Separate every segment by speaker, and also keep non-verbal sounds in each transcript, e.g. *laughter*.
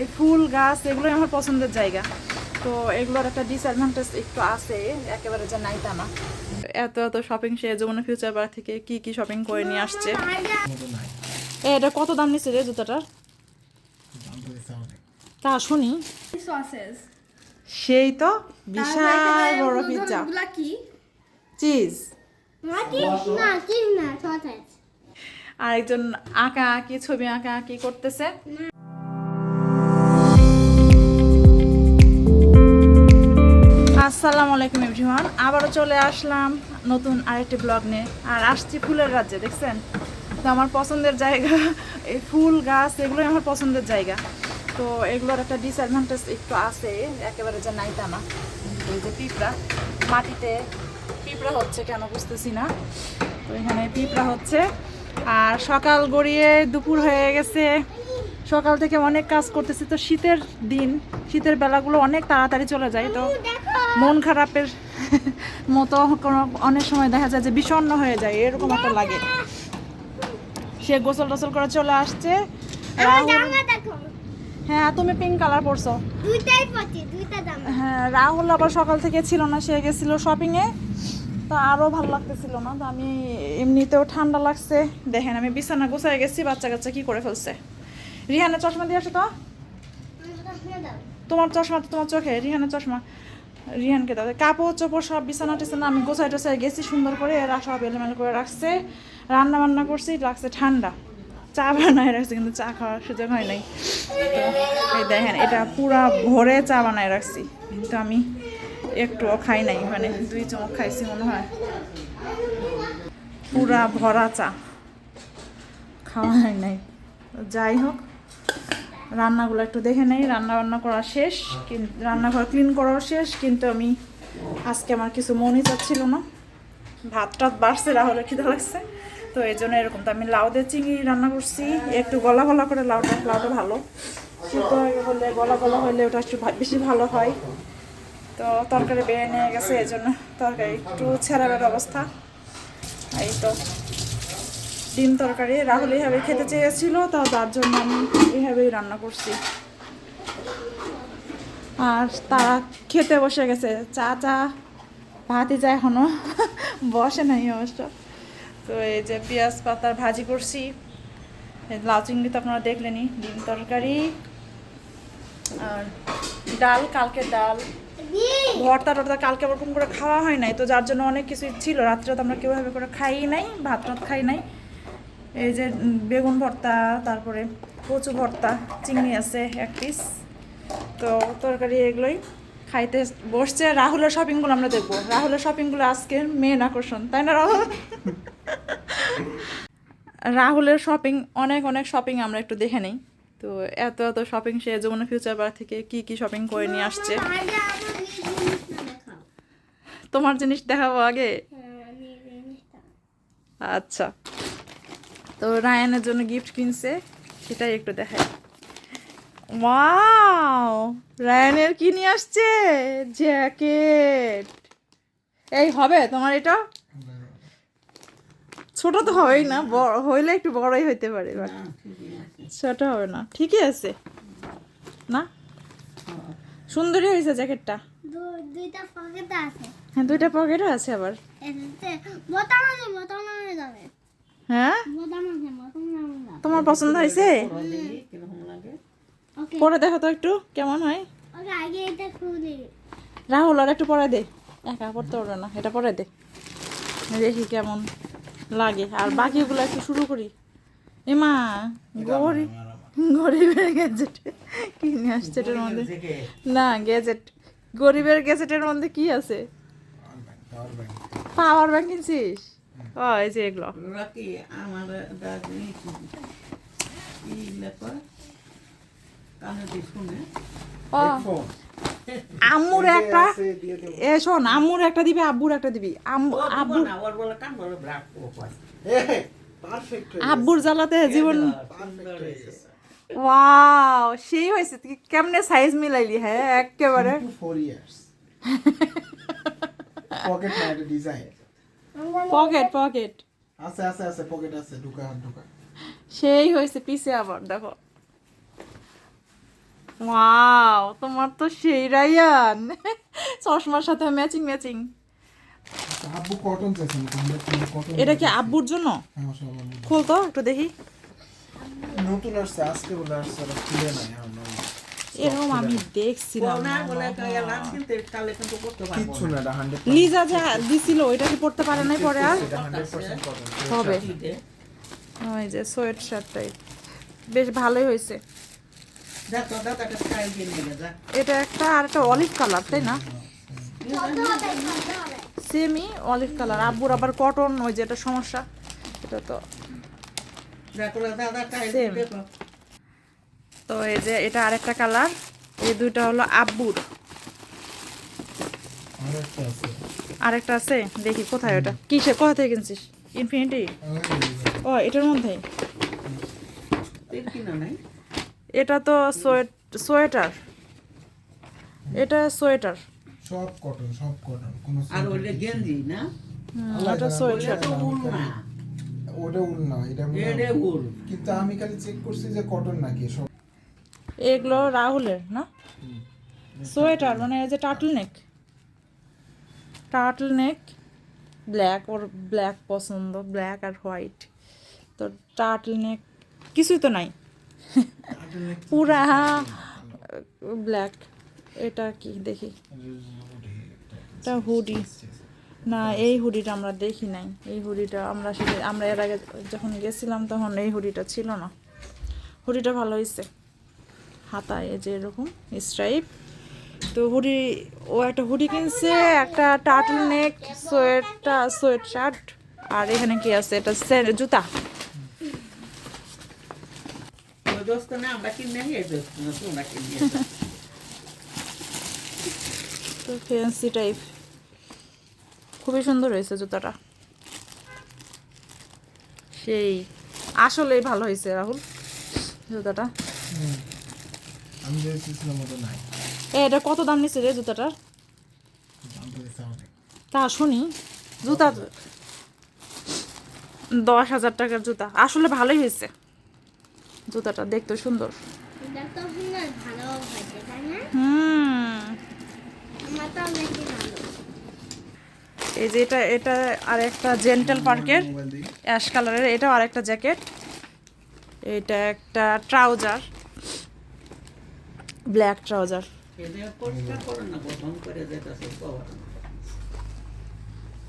Speaker 1: এই ফুল গাছ এগুলোই আমার পছন্দের জায়গা। তো এগুলোর একটা ডিসঅ্যাডভান্টেজ একটু আছে একেবারে যে নাই তা না। এত এত শপিং সে যমুনা ফিউচার বার থেকে কি কি শপিং করে নিয়ে আসছে? এটা কত দাম নিচ্ছে রে জুতাটার? তা শুনি। সেই তো বিশাল বড় পিৎজা চিজ
Speaker 2: না চিজ না সসেজ
Speaker 1: আর একজন আঁকা আঁকি ছবি আঁকা আঁকি করতেছে। আসসালামু আলাইকুম এভরিওয়ান। আবারও চলে আসলাম নতুন আরেকটি ব্লগ নিয়ে। আর আসছি ফুলের রাজ্যে দেখছেন? তো আমার পছন্দের জায়গা, *laughs* এই ফুল, গাছ, এগুলোই আমার পছন্দের জায়গা। তো এগুলোর একটা ডিসঅ্যাডভান্টেজ একটু আছে, একেবারে যে নাই তা না। এই যে পিঁপড়া, মাটিতে পিঁপড়া হচ্ছে কেন বুঝতেছি না। তো এখানে পিঁপড়া হচ্ছে। আর সকাল গড়িয়ে দুপুর হয়ে গেছে। সকাল থেকে অনেক কাজ করতেছি তো শীতের দিন শীতের বেলাগুলো অনেক তাড়াতাড়ি চলে যায় তো মন খারাপের *laughs* মতো কোনো অনেক সময় দেখা যায় যে বিষণ্ণ হয়ে যায় এরকম একটা লাগে। সে গোসল টোসল করে চলে আসছে হ্যাঁ তুমি পিঙ্ক কালার পরছো। হ্যাঁ রাহুল আবার সকাল থেকে ছিল না সে গেছিল শপিংয়ে তো আরও ভালো লাগতেছিল না তো আমি এমনিতেও ঠান্ডা লাগছে। দেখেন আমি বিছানা গোছায় গেছি বাচ্চা কাচ্চা কী করে ফেলছে। রিহানের চশমা দিয়ে আসো তো। তোমার চশমা তো তোমার চোখে রিহানা চশমা। রিহানকে দাও। কাপড়, চোপড় সব বিছানা টিছানা আমি গোছাই টোছাই গেছি, সুন্দর করে এরা সব এলোমেলো করে রাখছে। রান্না বান্না করছি, রাখছে ঠান্ডা। চা বানায় রাখছে, কিন্তু চা খাওয়ার সুযোগ হয় নাই। এই দেখেন, এটা পুরা ভরে চা বানায় রাখছি। কিন্তু আমি একটুও খাই নাই মানে দুই চমক খাইছি মনে হয়। পুরা ভরা চা। খাওয়া হয় নাই। যাই হোক রান্নাগুলো একটু দেখে নেই রান্না বান্না করা শেষ রান্নাঘর ক্লিন করাও শেষ, কিন্তু আমি আজকে আমার কিছু মনই চাচ্ছিল না। ভাত টাত বাড়ছে, রাহুলের খিদে লাগছে, তো এই জন্য এরকম। তো আমি লাউ দিয়ে চিংড়ি রান্না করছি, একটু গলা গলা করে লাউটা লাউটা ভালো। সিদ্ধ হলে গলা গলা হলে ওটা একটু বেশি ভালো হয়। তো তরকারি বেয়ে নিয়ে গেছে, এই জন্য তরকারি একটু ছেঁড়াবের অবস্থা এই তো। ডিম তরকারি, রাহুল এইভাবে খেতে চেয়েছিল, তো তার জন্য আমি এইভাবেই রান্না করছি। আর তারা খেতে বসে গেছে। চা চা ভাতই যায় এখনও বসে নাই অবশ্য। তো এই যে পেঁয়াজ পাতার ভাজি করছি। লাউ চিংড়ি তো আপনারা দেখলেনই, ডিম তরকারি। আর ডাল, কালকে ডাল। ভর্তা টর্তা কালকে আবার ওরকম করে খাওয়া হয় নাই, তো যার জন্য অনেক কিছু ছিল। রাত্রে তো আমরা কেউভাবে করে খাই নাই ভাত টাত খাই নাই। এই যে বেগুন ভর্তা তারপরে কচু ভর্তা চিংড়ি আছে এক পিস তো তরকারি এগুলোই খাইতে বসছে। রাহুলের শপিংগুলো আমরা দেখব। রাহুলের শপিংগুলো আজকে মেন আকর্ষণ তাই না রাহুল? রাহুলের শপিং অনেক অনেক শপিং আমরা একটু দেখে নিই। তো এত এত শপিং সে যমুনা ফিউচার বার থেকে কি কি শপিং করে নিয়ে আসছে? তোমার জিনিস দেখাবো আগে? আচ্ছা। তো রায়ানের জন্য গিফট কিনছে সেটাই একটু দেখাই। ওয়াও রায়ানের কি নিয়ে আসছে? জ্যাকেট। এই হবে তোমার এটা? ছোট তো হবেই না বড় হইলে একটু বড়ই হইতে পারে ছোট হবে না। ঠিকই আছে। না? সুন্দরই হয়েছে জ্যাকেটটা।
Speaker 2: দুইটা পকেট আছে।
Speaker 1: হ্যাঁ দুইটা পকেটও আছে আবার।
Speaker 2: যাবে।
Speaker 1: হ্যাঁ? তোমার পছন্দ হয়েছে? পরে দেখো তো একটু কেমন হয়?
Speaker 2: ওকে আগে এটা খুলে
Speaker 1: রাহুল আর একটু পরে দে। একা পড়তে পারবে না এটা পরে দে। দেখি কেমন লাগে। আর বাকিগুলো একটু শুরু করি। এমা গরিব গরিবের গ্যাজেট কিনে আসছে এটার মধ্যে? না গ্যাজেট গরিবের গ্যাজেটের মধ্যে কি আছে? Power bank কিনছিস? ও এই যে এগুলো।
Speaker 3: Lucky, আমার দাদি কি লেখা কানে দিয়ে শুনে।
Speaker 1: ও আম্মুর একটা এ শোন আম্মুর একটা দিবি আব্বুর একটা দিবি। আম্মু আব্বুর জ্বালাতে জীবন ওয়াও সেই হয়েছে। তুই কেমনে সাইজ মিলাইলি? হ্যাঁ একেবারে।
Speaker 4: Two four years pocket design
Speaker 1: pocket pocket
Speaker 4: আছে আছে আছে পকেট আছে ঢুকা ঢুকা।
Speaker 1: সেই হয়েছে পিছে আবার দেখো। ওয়াও তোমার তো সেই রায়ান। চশমার সাথে ম্যাচিং ম্যাচিং
Speaker 4: আব্বু কটন চাইছেন
Speaker 1: এটা কি আব্বুর জন্য?
Speaker 4: হ্যাঁ।
Speaker 1: খোল তো একটু দেখি।
Speaker 4: নতুন আসছে আজকে বলে আসছে খুলে নাই
Speaker 1: এরকম আমি দেখছিলাম
Speaker 3: না
Speaker 1: লিজা যা দিছিল ওইটা কি পড়তে পারে নাই পরে আর? হবে। ওই যে সোয়েট শার্টটাই বেশ ভালোই হয়েছে। এটা একটা আর একটা অলিভ কালার তাই না? সেমই অলিভ কালার আব্বুর আবার কটন ওই যে এটা সমস্যা এটা তো
Speaker 3: যা করে দাদা খাই
Speaker 1: Same.
Speaker 3: দেখো
Speaker 1: তো এই যে এটা আরেকটা কালার এই দুইটা হলো আব্বুর।
Speaker 4: আর একটা আছে।
Speaker 1: আরেকটা আছে? দেখি কোথায় ওটা। কিসে কোথা থেকে কিনছিস? ইনফিনিটি ও এটার মধ্যে
Speaker 3: তিন কিনা নাই
Speaker 1: এটা তো সোয়েট সোয়েটার। এটা সোয়েটার।
Speaker 4: সব কটন সব কটন কোনো
Speaker 3: আর ওইটা গেঞ্জি না?
Speaker 1: ওটা সোয়েটার।
Speaker 3: ওইটা উল না।
Speaker 4: ওটা উল না এটা
Speaker 3: এটা উল।
Speaker 4: কিন্তু আমি খালি চেক করছি যে কটন নাকি সব।
Speaker 1: এগুলো রাহুলের না? সোয়েটার মানে এই যে turtle neck turtle neck black ওর ব্ল্যাক পছন্দ ব্ল্যাক আর হোয়াইট। তো টাটল নেক কিছুই তো নাই। পুরা ব্ল্যাক। এটা কি দেখি। এটা হুডি। না এই হুডিটা আমরা দেখি নাই। এই হুডিটা আমরা সেটা আমরা এর আগে যখন গেছিলাম তখন এই হুডিটা ছিল না। হুডিটা ভালো হয়েছে হাতায় যে এরকম স্ট্রাইপ তো হুডি ও একটা হুডি কিনছে একটা টার্টল নেক সোয়েটটা সোয়েট শার্ট আর এখানে কি আছে? এটা জুতা। তো ফ্যান্সি টাইপ খুবই সুন্দর হয়েছে জুতাটা। সেই আসলেই ভালো হয়েছে রাহুল জুতাটা।
Speaker 4: আমি যে চেয়েছিলাম ওটা নাই।
Speaker 1: এ এটা কত দাম নিচ্ছে রে জুতাটার
Speaker 4: দাম তো দিতে অনেক।
Speaker 1: তা শুনি জুতা দশ হাজার টাকার জুতা। আসলে ভালোই হয়েছে। জুতাটা দেখতে সুন্দর। হুম। এই যে এটা এটা আর একটা জেন্টাল পার্কের অ্যাশ কালারের এটাও আর একটা জ্যাকেট। এটা একটা ট্রাউজার। Black trouser.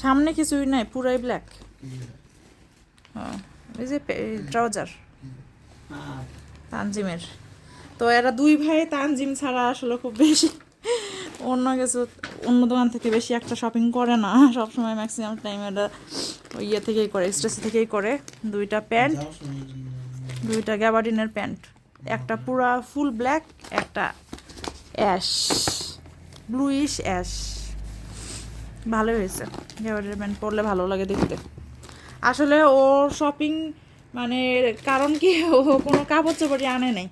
Speaker 1: সামনে কিছুই নাই, পুরাই ব্ল্যাক। হ্যাঁ এই যে ট্রাউজার, তানজিমের। তো এরা দুই ভাই, তানজিম ছাড়া আসলে খুব বেশি অন্য কিছু, অন্য দোকান থেকে বেশি একটা শপিং করে না। সবসময় ম্যাক্সিমাম টাইম এটা ওই ইয়ে থেকেই করে স্টেশন থেকেই করে। দুইটা প্যান্ট, দুইটা গ্যাবার্ডিনের প্যান্ট। একটা পুরা ফুল ব্ল্যাক, একটা অ্যাশ ব্লুইশ অ্যাশ। ভালো হয়েছে। গ্যাবার্ডিনের প্যান্ট পরলে ভালো লাগে দেখতে। আসলে ও শপিং মানে কারণ কি, ও কোনো কাপড় চোপড়ই আনে নাই।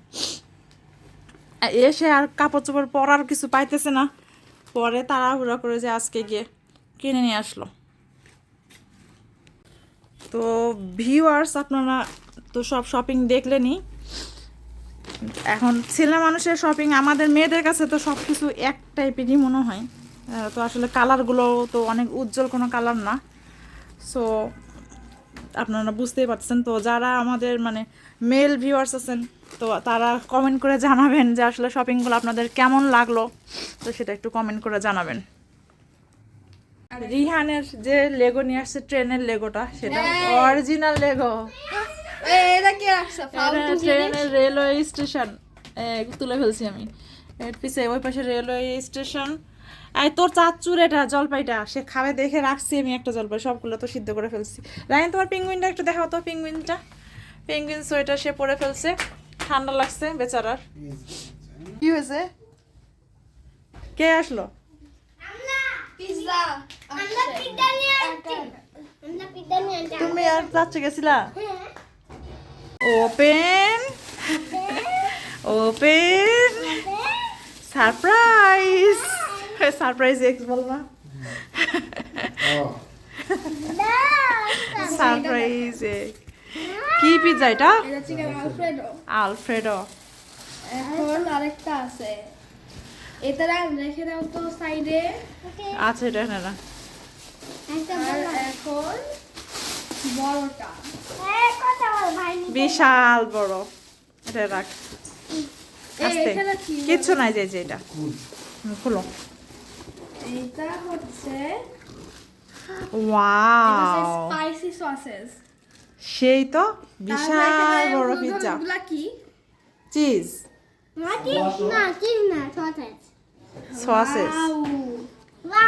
Speaker 1: এসে আর কাপড় চোপড় পরার কিছু পাইতেছে না। পরে তাড়াহুড়া করে যে আজকে গিয়ে কিনে নিয়ে আসলো। তো ভিউয়ার্স আপনারা তো সব শপিং দেখলেনই। এখন ছেলে মানুষের শপিং আমাদের মেয়েদের কাছে তো সব কিছু এক টাইপেরই মনে হয়। তো আসলে কালারগুলো তো অনেক উজ্জ্বল কোনো কালার না। সো আপনারা বুঝতেই পারছেন তো যারা আমাদের মানে মেল ভিউয়ার্স আছেন তো তারা কমেন্ট করে জানাবেন যে আসলে শপিংগুলো আপনাদের কেমন লাগল। তো সেটা একটু কমেন্ট করে জানাবেন। আর রিহানের যে লেগো নিয়ে আসছে ট্রেনের লেগোটা সেটা অরিজিনাল লেগো
Speaker 2: এটা কি রাখছো?
Speaker 1: ট্রেনের রেলওয়ে স্টেশন। তুলে ফেলছি আমি। এর পিছে ওই পাশে রেলওয়ে স্টেশন। এই তোর চাচ্চুর এটা জলপাইটা সে খাবে দেখে রাখছি আমি একটা জলপাই সবগুলো তো সিদ্ধ করে ফেলছি। রায়ন তোমার পিঙ্গুইনটা একটু দেখাও তো পিঙ্গুইনটা। পিঙ্গুইন সোয়েটার সে পরে ফেলছে। ঠান্ডা লাগছে বেচারার। কি হয়েছে? কে আসলো?
Speaker 2: পিজ্জা আমরা পিজ্জা নিয়ে আসছি। আমরা পিজ্জা নিয়ে আসছি।
Speaker 1: তুমি আর চাচ্চু গেছিলা? Open open surprise surprise X বল না সারপ্রাইজ কি পিৎজা এটা?
Speaker 2: আলফ্রেডো
Speaker 1: আলফ্রেডো
Speaker 2: এখন আরেকটা আছে। এটা রেখে দাও তো সাইডে।
Speaker 1: আচ্ছা এটা এখন
Speaker 2: বড়টা।
Speaker 1: বিশাল বড়। এটা রাখ।
Speaker 2: এই,
Speaker 1: আস্তে। কিচ্ছু নাই যে যে এটা। খুলো।
Speaker 2: এটা হচ্ছে
Speaker 1: ওয়াও।
Speaker 2: স্পাইসি সসেস
Speaker 1: সেই তো বিশাল বড় পিৎজা
Speaker 2: এগুলা কি?
Speaker 1: চিজ
Speaker 2: না চিজ না সসেস
Speaker 1: সসেস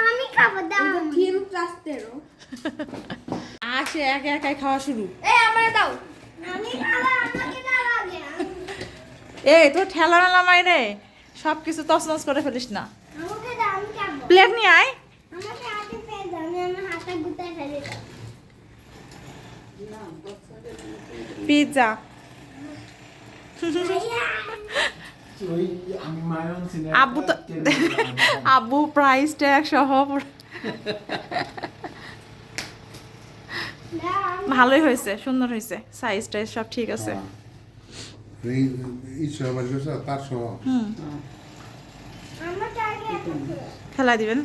Speaker 2: আমি খাব দাও *laughs*
Speaker 1: আসে একা একাই খাওয়া শুরু।
Speaker 2: এ দাও। আমি খাব আমাকে দাও আগে
Speaker 1: এই তোর ঠেলা মেলা মাইরে সব কিছু তছনছ করে ফেলিস না। প্লেট নিয়ে আয়।
Speaker 2: আমাকে হাতে পেয়ে দাও আমি আমার হাতে গুটায় ফেলে দাও।
Speaker 1: পিৎজা। আব্বু তো আব্বু প্রাইস ট্যাগ সহ ভালোই হয়েছে সুন্দর হয়েছে। সাইজ টাইজ সব ঠিক আছে।
Speaker 2: আগে
Speaker 1: খেলা দিবেন?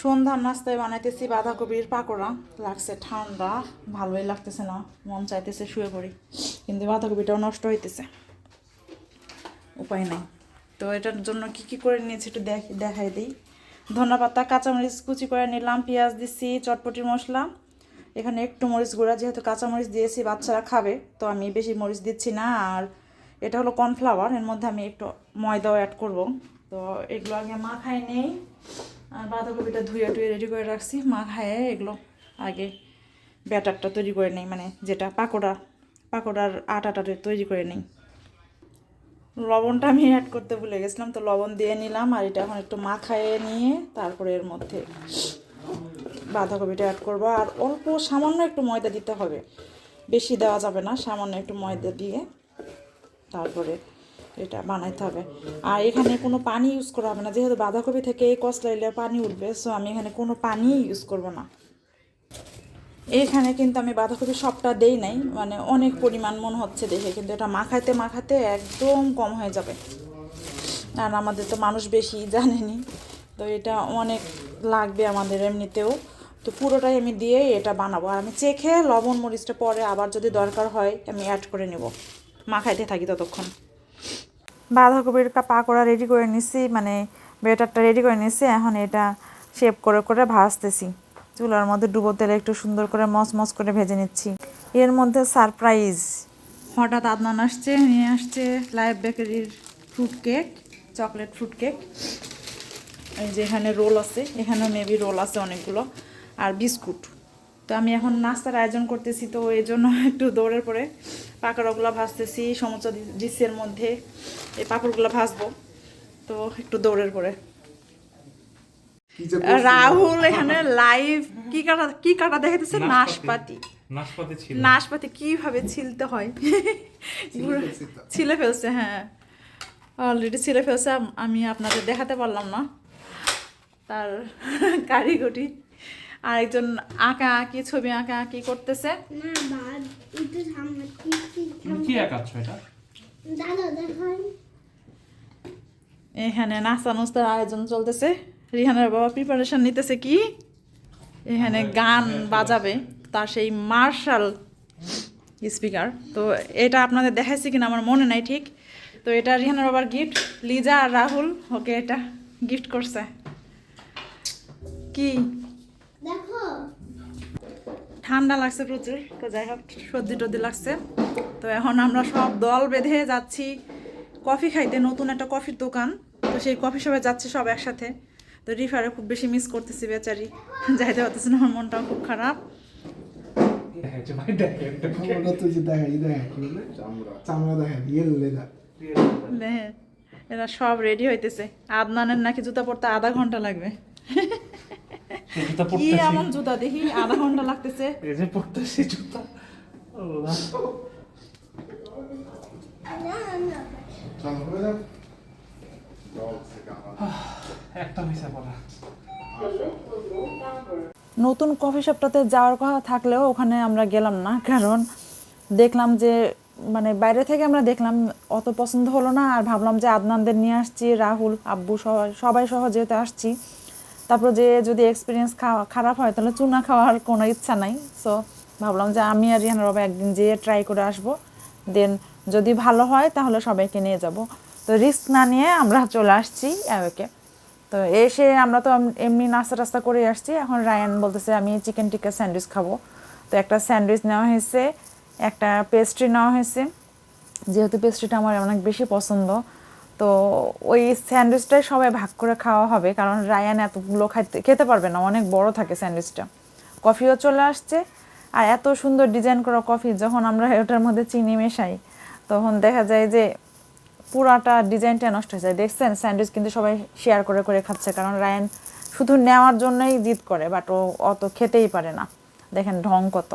Speaker 1: সন্ধ্যার নাস্তায় বানাইতেছি বাঁধাকপির পাকোড়া। লাগছে ঠান্ডা ভালোই লাগতেছে না। মন চাইতেছে শুয়ে পড়ি। কিন্তু বাঁধাকপিটাও নষ্ট হইতেছে। উপায় নাই। তো এটার জন্য কি কি করে নিয়েছি একটু দেখ, দেখাই দিই। ধনা পাতা কাঁচামরিচ কুচি করে নিলাম, পেঁয়াজ দিচ্ছি চটপটি মশলা, এখানে একটু মরিচ গুঁড়া, যেহেতু কাঁচামরিচ দিয়েছি, বাচ্চারা খাবে, তো আমি বেশি মরিচ দিচ্ছি না, আর এটা হলো কর্নফ্লাওয়ার, এর মধ্যে আমি একটু ময়দাও অ্যাড করব। তো এগুলো আগে মাখাই নেই, আর বাঁধাকপিটা ধুয়ে টুয়ে রেডি করে রাখছি, মাখায় এগুলো আগে ব্যাটারটা তৈরি করে নেই মানে যেটা পাকোড়া, পাকোড়ার আটাটা তৈরি করে নেই। লবণটা আমি অ্যাড করতে ভুলে গেছিলাম, তো লবণ দিয়ে নিলাম আর এটা এখন একটু মাখায়ে নিয়ে তারপরে এর মধ্যে বাঁধাকপিটা অ্যাড করব। আর অল্প সামান্য একটু ময়দা দিতে হবে, বেশি দেওয়া যাবে না, সামান্য একটু ময়দা দিয়ে তারপরে এটা বানাইতে হবে। আর এখানে কোনো পানি ইউজ করা হবে না, যেহেতু বাঁধাকপি থেকে এই কসলাইলে পানি উঠবে সো আমি এখানে কোনো পানি ইউজ করব না। এখানে কিন্তু আমি বাঁধাকপি সবটা দেই নাই মানে অনেক পরিমাণ মনে হচ্ছে দেখে, কিন্তু এটা মাখাইতে মাখাতে একদম কম হয়ে যাবে। আর আমাদের তো মানুষ বেশি জানেনি, তো এটা অনেক লাগবে আমাদের এমনিতেও। তো পুরোটাই আমি দিয়ে এটা বানাবো। আর আমি চেখে লবণ মরিচটা পরে আবার যদি দরকার হয়, আমি অ্যাড করে নেব। মাখাইতে থাকি ততক্ষণ। বাঁধাকপির পাকোড়া রেডি করে নিছি মানে বেটারটা রেডি করে নিছি, এখন এটা শেপ করে করে ভাজতেছি। চুলার মধ্যে ডুবো তেলে একটু সুন্দর করে মস করে ভেজে নিচ্ছি। এর মধ্যে সারপ্রাইজ। হঠাৎ আদনান আসছে, নিয়ে আসছে লাইভ বেকারির fruit cake, chocolate fruit cake. এই যে এখানে রোল আছে, এখানেও মেবি রোল আছে অনেকগুলো, আর বিস্কুট। তো আমি এখন নাস্তার আয়োজন করতেছি, তো এই জন্য একটু দৌড়ের পরে পাকড়াগুলো ভাজতেছি সমস্ত ডিসের মধ্যে এই পাপড়গুলো ভাজবো। তো একটু দৌড়ের পরে। রাহুল এখানে লাইভ কি কাটা কি কাটা দেখাতেছে নাশপাতি।
Speaker 5: নাশপাতি। ছিল।
Speaker 1: নাশপাতি কীভাবে ছিলতে হয়? ছিলে ফেলছে হ্যাঁ। অলরেডি ছিলে ফেলছে আমি আপনাদের দেখাতে পারলাম না। তার কারিগরি। আরেকজন আঁকা আঁকি ছবি আঁকা আঁকি করতেছে।
Speaker 5: কি এটা?
Speaker 1: এখানে নাস্তা নুস্তার আয়োজন চলতেছে। রিহানের বাবা প্রিপারেশন নিতেছে কি? এখানে গান বাজাবে তার সেই মার্শাল স্পিকার তো এটা আপনাদের দেখাইছি কিনা আমার মনে নাই ঠিক। তো এটা রিহানের বাবার গিফট লিজা আর রাহুল ওকে এটা গিফট করছে। কি?
Speaker 2: দেখো।
Speaker 1: ঠান্ডা লাগছে প্রচুর তো যাই হোক সর্দি টর্দি লাগছে। তো এখন আমরা সব দল বেঁধে যাচ্ছি। কফি খাইতে নতুন একটা কফির দোকান। তো সেই কফি শপে যাচ্ছি সব একসাথে। তো রিফারে খুব বেশি মিস করতেছি বেচারি। যাইতে পারতেছি না আমার মনটাও খুব খারাপ। এরা সব রেডি হইতেছে। আদনানের নাকি জুতা পরতে আধা ঘণ্টা লাগবে। কি এমন জুতা দেখি আধা ঘণ্টা লাগতেছে।
Speaker 5: এই যে পড়তেছি জুতা। আল্লাহ।
Speaker 6: চল হবে না জল থেকে আমার
Speaker 1: নতুন কফি শপটাতে যাওয়ার কথা থাকলেও ওখানে আমরা গেলাম না, কারণ দেখলাম যে মানে বাইরে থেকে আমরা দেখলাম অত পছন্দ হলো না, আর ভাবলাম যে আদনানদের নিয়ে আসছি, রাহুল, আব্বু সবাই সহ যেহেতু আসছি। তারপর যে যদি এক্সপিরিয়েন্স খাওয়া, খারাপ হয়, তাহলে চুনা খাওয়ার কোনো ইচ্ছা নাই। সো ভাবলাম যে আমি আর রিহান বাবা একদিন যেয়ে ট্রাই করে আসব। দেন যদি ভালো হয়, তাহলে সবাইকে নিয়ে যাব। তো রিস্ক না নিয়ে আমরা চলে আসছি ওকে তো এসে আমরা তো এমনি নাস্তা টাস্তা করে আসছি। এখন রায়ান বলতেছে, আমি চিকেন টিক্কা স্যান্ডউইচ খাব। তো একটা স্যান্ডউইচ নেওয়া হয়েছে, একটা পেস্ট্রি নেওয়া হয়েছে। যেহেতু পেস্ট্রিটা আমার অনেক বেশি পছন্দ, তো ওই স্যান্ডউইচটাই সবাই ভাগ করে খাওয়া হবে। কারণ রায়ান এতগুলো খাইতে, খেতে পারবে না, অনেক বড় থাকে স্যান্ডউইচটা কফিও চলে আসছে। আর এত সুন্দর ডিজাইন করা কফি, যখন আমরা ওটার মধ্যে চিনি মেশাই, তখন দেখা যায় যে পুরাটা ডিজাইনটা নষ্ট হয়ে যায়। দেখছেন স্যান্ডউইচ কিন্তু সবাই শেয়ার করে করে খাচ্ছে কারণ রায়ান শুধু নেওয়ার জন্যই জিদ করে বাট ও অত খেতেই পারে না। দেখেন ঢং কত।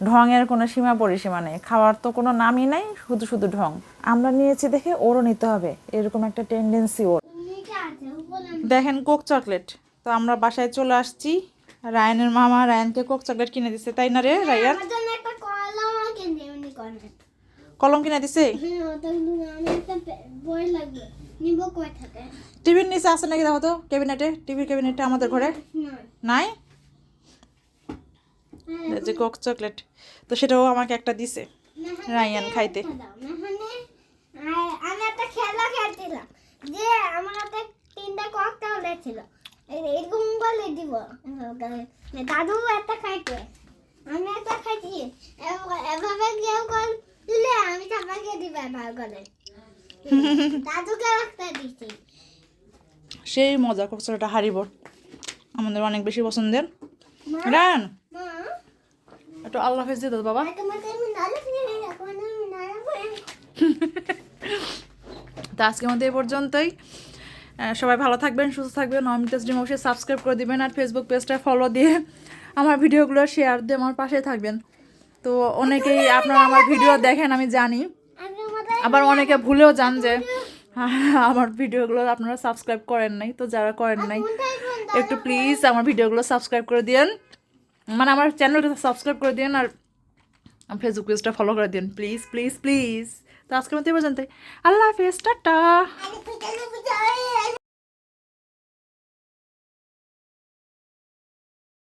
Speaker 1: ঢঙের কোনো সীমা পরিসীমা নেই। খাওয়ার তো কোনো নামই নাই শুধু শুধু ঢং। আমরা নিয়েছি দেখে ওরও নিতে হবে। এরকম একটা টেন্ডেন্সি ওর। দেখেন কোক চকলেট। তো আমরা বাসায় চলে আসছি। রায়ানের মামা রায়ানকে কোক চকলেট কিনে দিচ্ছে তাই না রে রায়ান
Speaker 2: আমার জন্য একটা কলম আর কিনে এমনি করে
Speaker 1: কলম কিনা দিছে? টিভির নিচে আছে নাকি দেখো তো? ক্যাবিনেটে? টিভির ক্যাবিনেটে আমাদের ঘরে? নাই? যে কোক চকলেট। তো সেটাও আমাকে একটা দিছে, রায়ান খাইতে।
Speaker 2: আমি একটা আমার দাদু একটা খাইতে। আমি একটা খাইছি। এভ- এভাবে কেউ করলে আমি সবাইকে দিবে ভাগ করে। দাদুকে একটা দিছি।
Speaker 1: সেই মজা কোক চকলেটটা হারিব আমাদের অনেক বেশি পছন্দের। রায়ান
Speaker 2: মা?
Speaker 1: একটু আল্লাহ হাফেজ দিয়ে দাও বাবা।
Speaker 2: তোমাকে
Speaker 1: তো আজকের মধ্যে এই পর্যন্তই। সবাই ভালো থাকবেন সুস্থ থাকবেন। অমিতাজ ড্রিম অবশ্যই সাবস্ক্রাইব করে দিবেন আর ফেসবুক পেজটা ফলো দিয়ে আমার ভিডিওগুলো শেয়ার দিয়ে আমার পাশে থাকবেন। তো অনেকেই আপনারা আমার ভিডিও দেখেন, আমি জানি। আবার অনেকে ভুলেও যান যে, আমার ভিডিওগুলো আপনারা সাবস্ক্রাইব করেন নাই, তো যারা করেন নাই, একটু প্লিজ আমার ভিডিওগুলো সাবস্ক্রাইব করে দিন মানে আমার চ্যানেলটা সাবস্ক্রাইব করে দিন আর ফেসবুক পেজটা ফলো করে দিন প্লিজ প্লিজ প্লিজ তো আজকের মতো এই পর্যন্তই। আল্লাহ হাফেজ, টাটা।